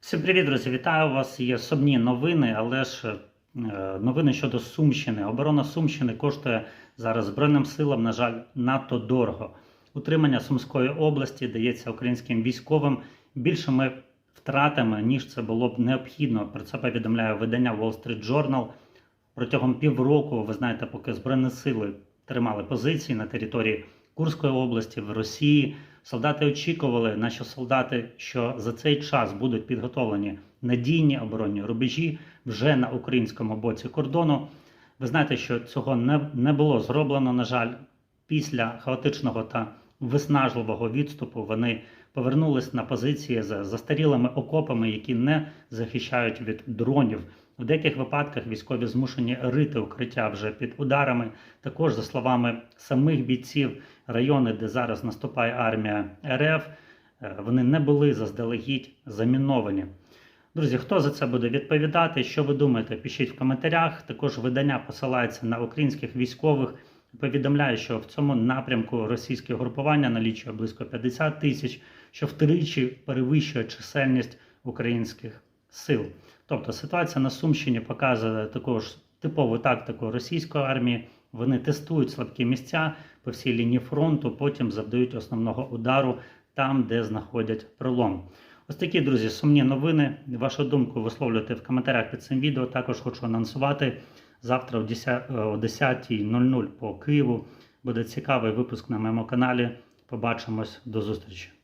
Всім привіт, друзі! Вітаю вас! Є сумні новини, але ж е, новини щодо Сумщини. Оборона Сумщини коштує зараз Збройним силам, на жаль, надто дорого. Утримання Сумської області дається українським військовим більшими втратами, ніж це було б необхідно. Про це повідомляє видання Wall Street Journal. Протягом півроку, ви знаєте, поки Збройні сили тримали позиції на території Курської області, в Росії. Солдати очікували, наші солдати, що за цей час будуть підготовлені надійні оборонні рубежі вже на українському боці кордону. Ви знаєте, що цього не, не було зроблено. На жаль, після хаотичного та виснажливого відступу вони повернулись на позиції з застарілими окопами, які не захищають від дронів. В деяких випадках військові змушені рити укриття вже під ударами. Також, за словами самих бійців, райони, де зараз наступає армія РФ, е, вони не були заздалегідь заміновані. Друзі, хто за це буде відповідати? Що ви думаєте? Пишіть в коментарях. Також видання посилається на українських військових. Повідомляє, що в цьому напрямку російське групування налічує близько 50 тисяч, що втричі перевищує чисельність українських сил. Тобто ситуація на Сумщині показує також типову тактику російської армії. Вони тестують слабкі місця по всій лінії фронту, потім завдають основного удару там, де знаходять пролом. Ось такі, друзі, сумні новини. Вашу думку висловлюйте в коментарях під цим відео. Також хочу анонсувати завтра о 10 о 10.00 по Києву. Буде цікавий випуск на моєму каналі. Побачимось до зустрічі.